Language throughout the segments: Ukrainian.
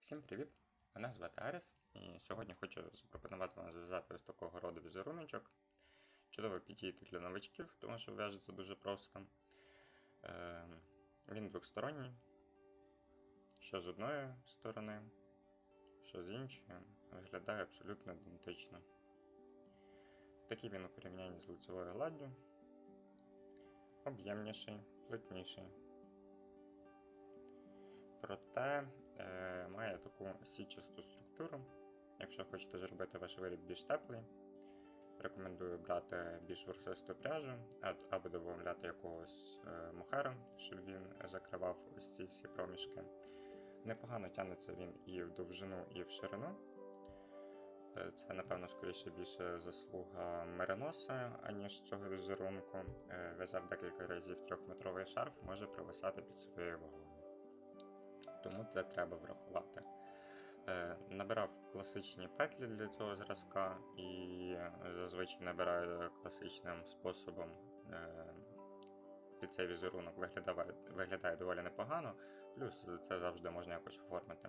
Всім привіт! Мене звати Аріс, і сьогодні хочу запропонувати вам зв'язати ось такого роду візеруночок. Чудово підійти для новачків, тому що в'яжеться дуже просто. Е, він двосторонній, що з одної сторони, що з іншої, виглядає абсолютно ідентично. Такий він у порівнянні з лицевою гладдю, об'ємніший, плотніший. Проте має таку січасту структуру. Якщо хочете зробити ваш виріб більш теплий, рекомендую брати більш ворсисту пряжу або додати якогось е, мохера, щоб він закривав ось ці всі проміжки. Непогано тягнеться він і в довжину, і в ширину. Е, Це, напевно, скоріше більше заслуга мериноса, аніж цього візерунку. Е, В'язав декілька разів трьохметровий шарф, може провисати під своєю вагою тому це треба врахувати. Е, набирав класичні петлі для цього зразка і зазвичай набираю класичним способом. Е, під цей візерунок виглядає, виглядає доволі непогано, плюс це завжди можна якось оформити.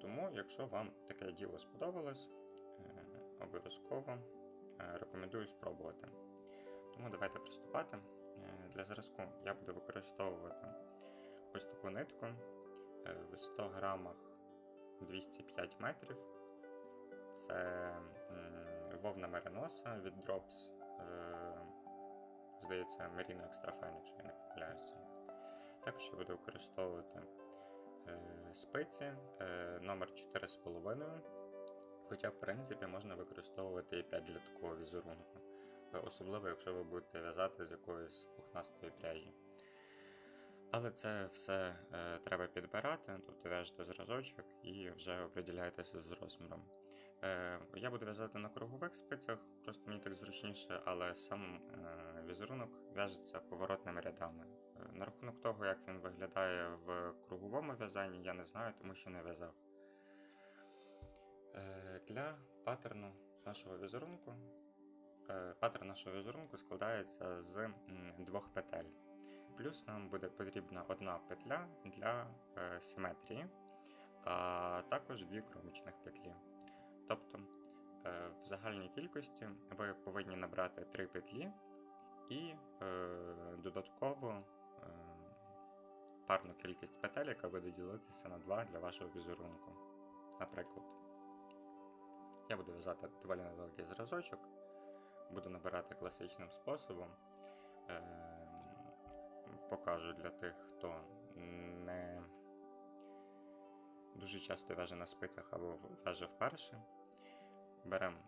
Тому, якщо вам таке діло сподобалось, е, обов'язково рекомендую спробувати. Тому давайте приступати. Для зразку я буду використовувати ось таку нитку е, в 100 грамах 205 метрів. Це вовна мериноса від Drops. е, Здається, Merino Extra Fine, якщо я не помиляюся. Також я буду використовувати е, спиці номер 4,5. Хоча, в принципі, можна використовувати і 5 для такого візерунку. Особливо, якщо ви будете в'язати з якоїсь пухнастої пряжі. Але це все е, треба підбирати, тобто в'яжете зразочок і вже оприділяєтеся з розміром. Е, я буду в'язати на кругових спицях, просто мені так зручніше, але сам е, візерунок в'яжеться поворотними рядами. Е, на рахунок того, як він виглядає в круговому в'язанні, я не знаю, тому що не в'язав. Е, для паттерну нашого візерунку. е, Паттерн нашого візерунку складається з двох петель. Плюс нам буде потрібна одна петля для е, симетрії, а також дві кромочних петлі. Тобто е, в загальній кількості ви повинні набрати три петлі і е, додатково парну кількість петель, яка буде ділитися на 2 для вашого візерунку. Наприклад, я буду в'язати доволі невеликий зразочок, буду набирати класичним способом. Покажу для тих, хто не дуже часто в'яже на спицях або в'яже вперше. Беремо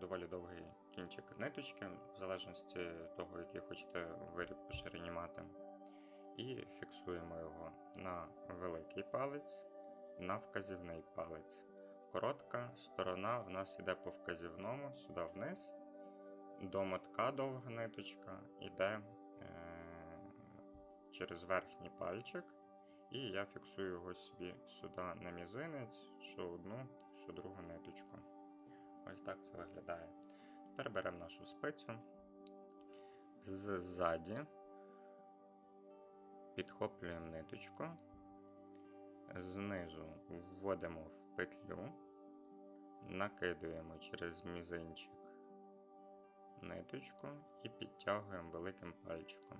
доволі довгий кінчик ниточки, в залежності того, який хочете виріб по ширині мати. І фіксуємо його на великий палець, на вказівний палець. Коротка сторона в нас йде по вказівному, сюди вниз. До мотка довга ниточка йде через верхній пальчик, і я фіксую його собі сюди на мізинець, що одну, що другу ниточку. Ось так це виглядає. Тепер беремо нашу спицю ззаді, підхоплюємо ниточку, знизу вводимо в петлю, накидуємо через мізинчик ниточку і підтягуємо великим пальчиком.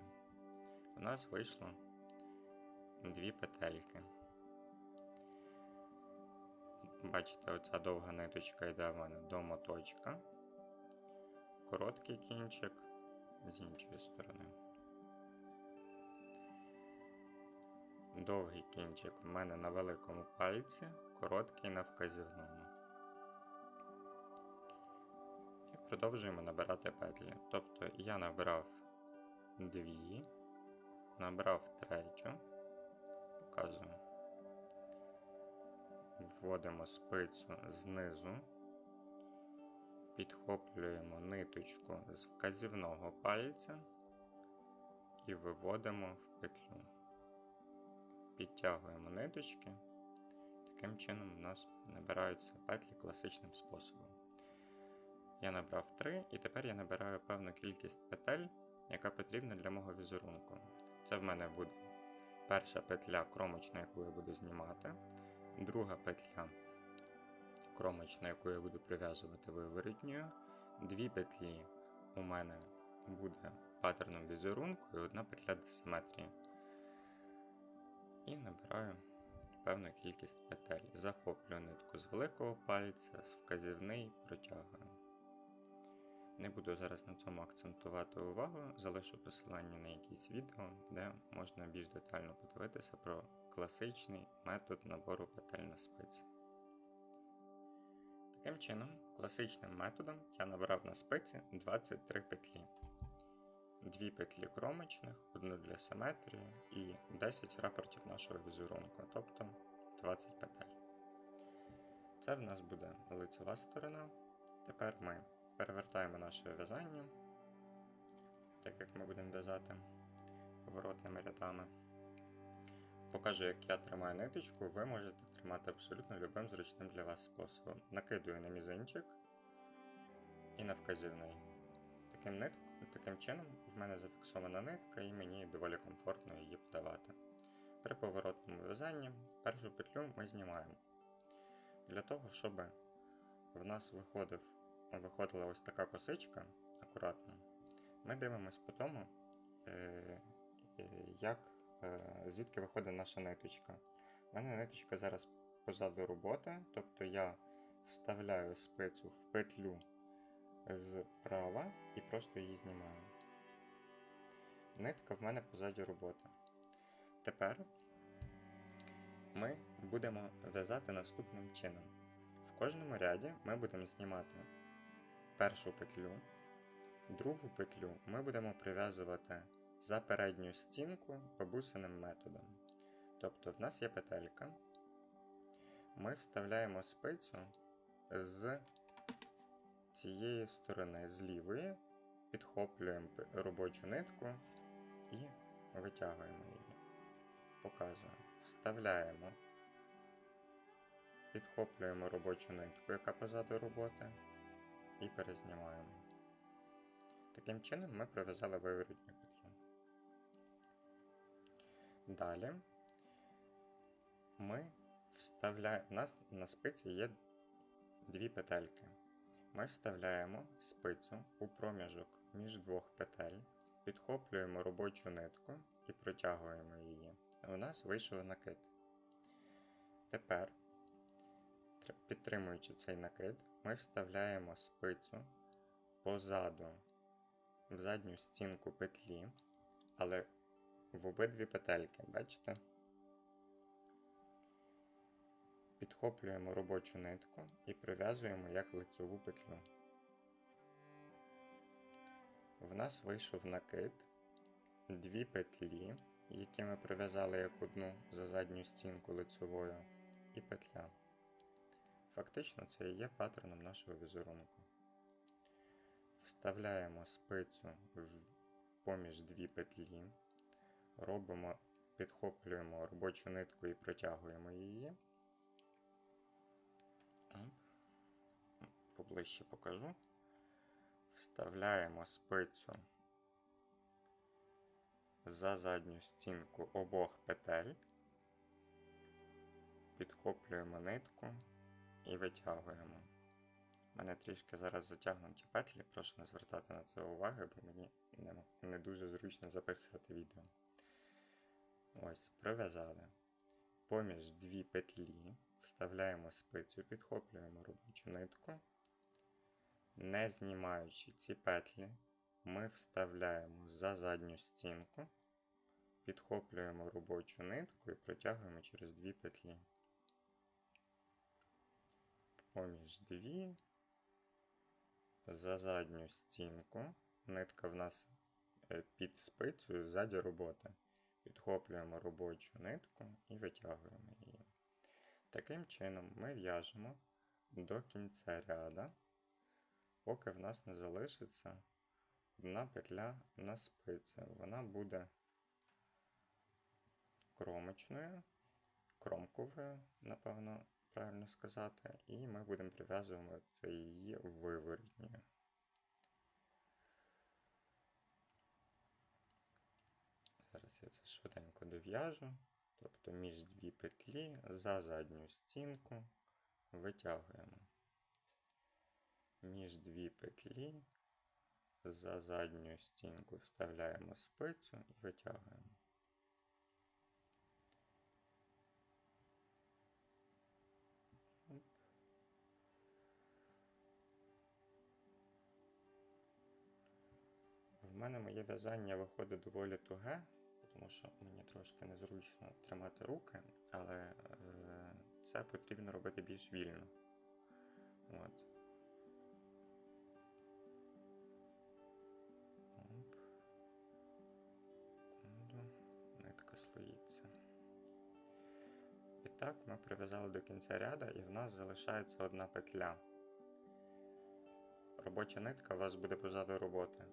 У нас вийшло дві петельки. Бачите, оця довга ниточка йде в мене до моточка, короткий кінчик з іншої сторони. Довгий кінчик в мене на великому пальці, короткий на вказівному. І продовжуємо набирати петлі. Тобто я набрав дві, набрав третю, показую. Вводимо спицю знизу, підхоплюємо ниточку з вказівного пальця і виводимо в петлю. Підтягуємо ниточки. Таким чином у нас набираються петлі класичним способом. Я набрав 3, і тепер я набираю певну кількість петель, яка потрібна для мого візерунку. Це в мене буде перша петля кромочна, яку я буду знімати, друга петля кромочна, яку я буду прив'язувати виворотньою, дві петлі у мене буде паттерном візерунку і одна петля до симетрії. І набираю певну кількість петель. Захоплюю нитку з великого пальця, з вказівний протягую. Не буду зараз на цьому акцентувати увагу, залишу посилання на якісь відео, де можна більш детально подивитися про класичний метод набору петель на спиці. Таким чином, класичним методом я набрав на спиці 23 петлі. Дві петлі кромочних, одну для симетрії і 10 рапортів нашого візерунку, тобто 20 петель. Це в нас буде лицева сторона. Тепер ми перевертаємо наше в'язання, так як ми будемо в'язати поворотними рядами. Покажу, як я тримаю ниточку, ви можете тримати абсолютно любим зручним для вас способом. Накидую на мізинчик і на вказівний. Таким, нит... Таким чином в мене зафіксована нитка і мені доволі комфортно її подавати. При поворотному в'язанні першу петлю ми знімаємо. Для того, щоб в нас виходив, виходила ось така косичка акуратно, ми дивимось по тому, е, як, е, звідки виходить наша ниточка. У мене ниточка зараз позаду роботи, тобто я вставляю спицю в петлю зправа і просто її знімаю. Нитка в мене позаді роботи. Тепер ми будемо в'язати наступним чином. В кожному ряді ми будемо знімати першу петлю, другу петлю ми будемо прив'язувати за передню стінку бабусиним методом. Тобто в нас є петелька, ми вставляємо спицю з цієї сторони, з лівої, підхоплюємо робочу нитку і витягуємо її. Показую. Вставляємо, підхоплюємо робочу нитку, яка позаду роботи, і перезнімаємо. Таким чином ми пров'язали виворотню петлю. Далі ми вставляємо, у нас на спиці є дві петельки. Ми вставляємо спицю у проміжок між двох петель, підхоплюємо робочу нитку і протягуємо її. У нас вийшов накид. Тепер, підтримуючи цей накид, ми вставляємо спицю позаду в задню стінку петлі, але в обидві петельки, бачите? Підхоплюємо робочу нитку і прив'язуємо як лицеву петлю. В нас вийшов накид, дві петлі, які ми прив'язали як одну за задню стінку лицевою, і петля. Фактично, це і є паттерном нашого візерунку. Вставляємо спицю поміж дві петлі, робимо, підхоплюємо робочу нитку і протягуємо її. Поближче покажу. Вставляємо спицю за задню стінку обох петель, підхоплюємо нитку і витягуємо. У мене трішки зараз затягнуті петлі, прошу не звертати на це уваги, бо мені не, не дуже зручно записувати відео. Ось, пров'язали. Поміж дві петлі вставляємо спицю, підхоплюємо робочу нитку. Не знімаючи ці петлі, ми вставляємо за задню стінку, підхоплюємо робочу нитку і протягуємо через дві петлі. Поміж дві, за задню стінку, нитка в нас е, під спицею ззаді роботи. Підхоплюємо робочу нитку і витягуємо її. Таким чином ми в'яжемо до кінця ряда, поки в нас не залишиться одна петля на спиці. Вона буде кромочною, кромковою, напевно, правильно сказати, і ми будемо прив'язувати її виворітньою. Зараз я це швиденько дов'яжу. Тобто між дві петлі за задню стінку витягуємо. Між дві петлі за задню стінку вставляємо спицю і витягуємо. Мене моє в'язання виходить доволі туге, тому що мені трошки незручно тримати руки, але е, це потрібно робити більш вільно. От. Оп. Нитка слоїться. І так, ми прив'язали до кінця ряда, і в нас залишається одна петля. Робоча нитка у вас буде позаду роботи.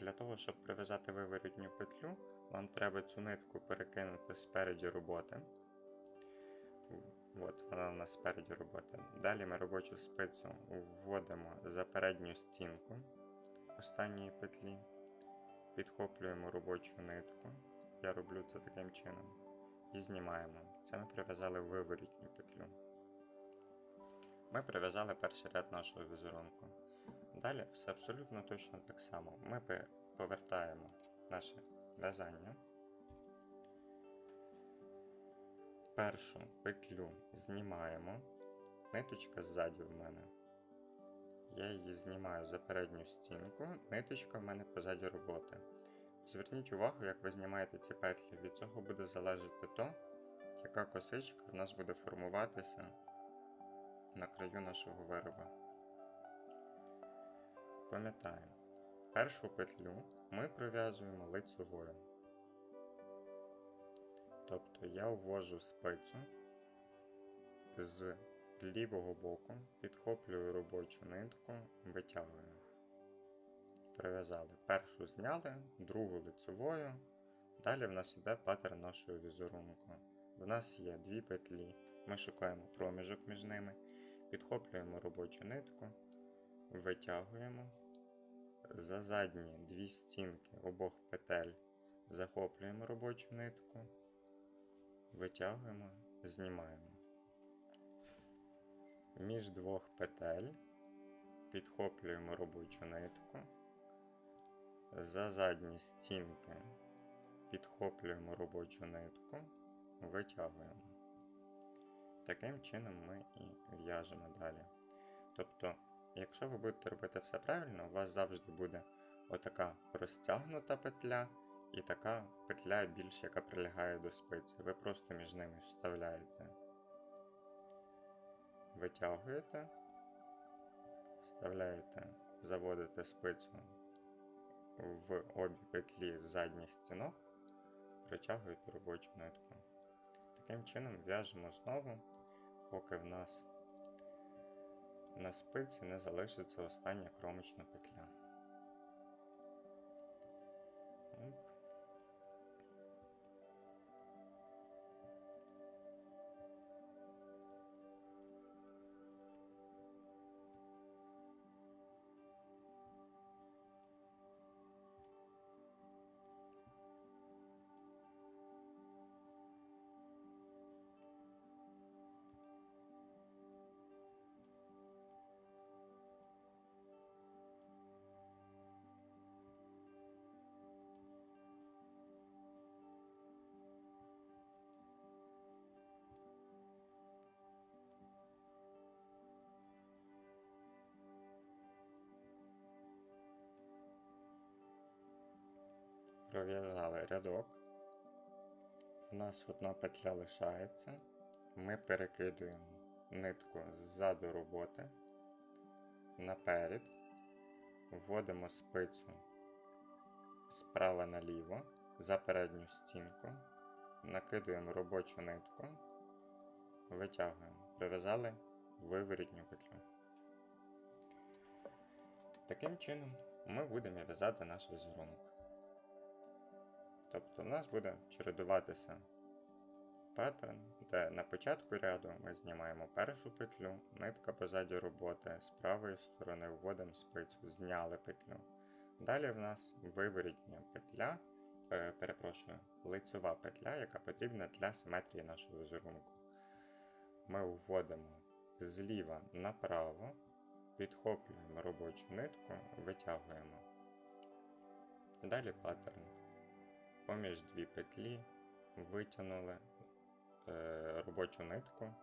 Для того, щоб прив'язати виворітню петлю, вам треба цю нитку перекинути спереді роботи. От, вона у нас спереді роботи. Далі ми робочу спицю вводимо за передню стінку останньої петлі, підхоплюємо робочу нитку. Я роблю це таким чином. І знімаємо. Це ми прив'язали виворітню петлю. Ми прив'язали перший ряд нашого візерунку. Далі все абсолютно точно так само. Ми повертаємо наше в'язання. Першу петлю знімаємо. Ниточка ззаді в мене. Я її знімаю за передню стінку, ниточка в мене позаді роботи. Зверніть увагу, як ви знімаєте ці петлі. Від цього буде залежати то, яка косичка в нас буде формуватися на краю нашого вироба. Пам'ятаємо, першу петлю ми пров'язуємо лицевою. Тобто я ввожу спицю з лівого боку, підхоплюю робочу нитку, витягую. Прив'язали. Першу зняли, другу лицевою. Далі в нас йде паттерн нашого візерунку. В нас є дві петлі. Ми шукаємо проміжок між ними, підхоплюємо робочу нитку, витягуємо. За задні дві стінки обох петель захоплюємо робочу нитку, витягуємо, знімаємо. Між двох петель підхоплюємо робочу нитку, за задні стінки підхоплюємо робочу нитку, витягуємо. Таким чином ми і в'яжемо далі. Тобто, якщо ви будете робити все правильно, у вас завжди буде отака розтягнута петля і така петля більш, яка прилягає до спиці. Ви просто між ними вставляєте, витягуєте, вставляєте, заводите спицю в обі петлі задніх стінок, протягуєте робочу нитку. Таким чином в'яжемо знову, поки в нас на спиці не залишиться остання кромочна петля. Пров'язали рядок. У нас одна петля лишається. Ми перекидуємо нитку ззаду роботи наперед, вводимо спицю справа наліво за передню стінку, накидуємо робочу нитку, витягуємо, прив'язали виворітню петлю. Таким чином ми будемо в'язати наш візерунок. Тобто у нас буде чередуватися паттерн, де на початку ряду ми знімаємо першу петлю, нитка позаді роботи, з правої сторони вводимо спицю, зняли петлю. Далі в нас виворітня петля, е, перепрошую, лицьова петля, яка потрібна для симетрії нашого візерунку. Ми вводимо зліва направо, підхоплюємо робочу нитку, витягуємо. Далі паттерн. Поміж дві петлі витягнули е, робочу нитку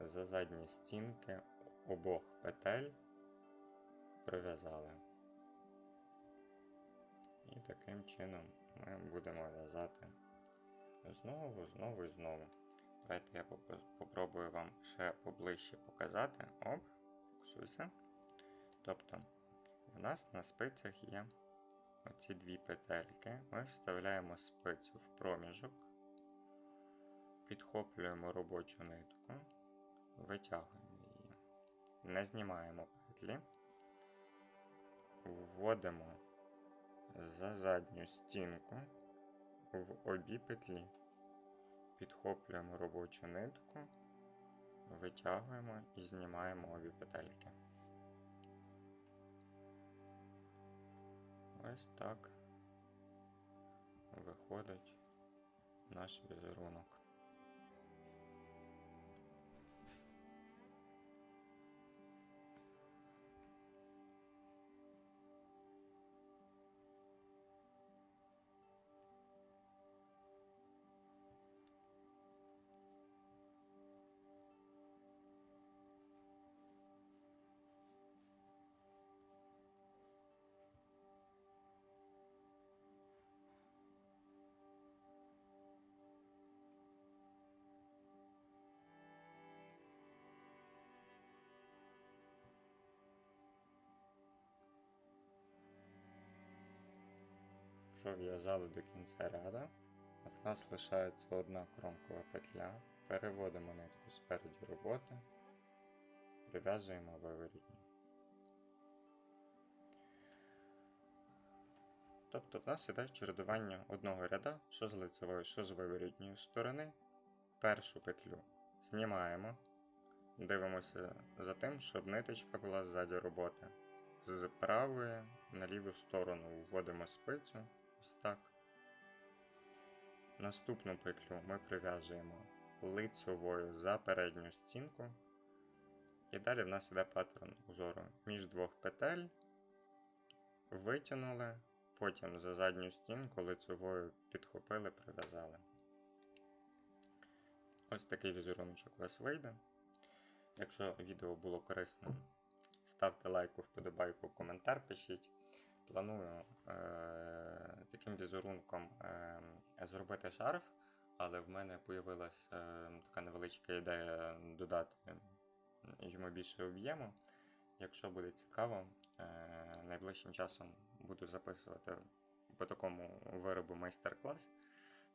за задні стінки обох петель пров'язали. І таким чином ми будемо в'язати знову, знову і знову. Давайте я поп- попробую вам ще поближче показати. Оп, фокусуйся. Тобто, в нас на спицях є оці дві петельки. Ми вставляємо спицю в проміжок, підхоплюємо робочу нитку, витягуємо її, не знімаємо петлі, вводимо за задню стінку в обі петлі. Підхоплюємо робочу нитку, витягуємо і знімаємо обі петельки. Ось так виходить наш візерунок. Вже в'язали до кінця ряда. В нас лишається одна кромкова петля. Переводимо нитку спереді роботи, прив'язуємо виворітню. Тобто в нас іде чередування одного ряда, що з лицевої, що з виворітньої сторони. Першу петлю знімаємо, дивимося за тим, щоб ниточка була ззаді роботи. З правої на ліву сторону вводимо спицю, ось так. Наступну петлю ми прив'язуємо лицьовою за передню стінку. І далі в нас іде паттерн узору між двох петель. Витягнули, потім за задню стінку лицьовою підхопили, прив'язали. Ось такий візеруночок у вас вийде. Якщо відео було корисним, ставте лайку, вподобайку, коментар пишіть. Планую е- таким візерунком е- зробити шарф, але в мене появилася е- така невеличка ідея додати йому більше об'єму. Якщо буде цікаво, е- найближчим часом буду записувати по такому виробу майстер-клас.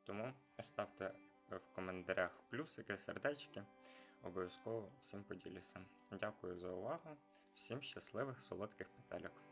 Тому ставте в коментарях плюсики, сердечки. Обов'язково всім поділюся. Дякую за увагу. Всім щасливих солодких петельок.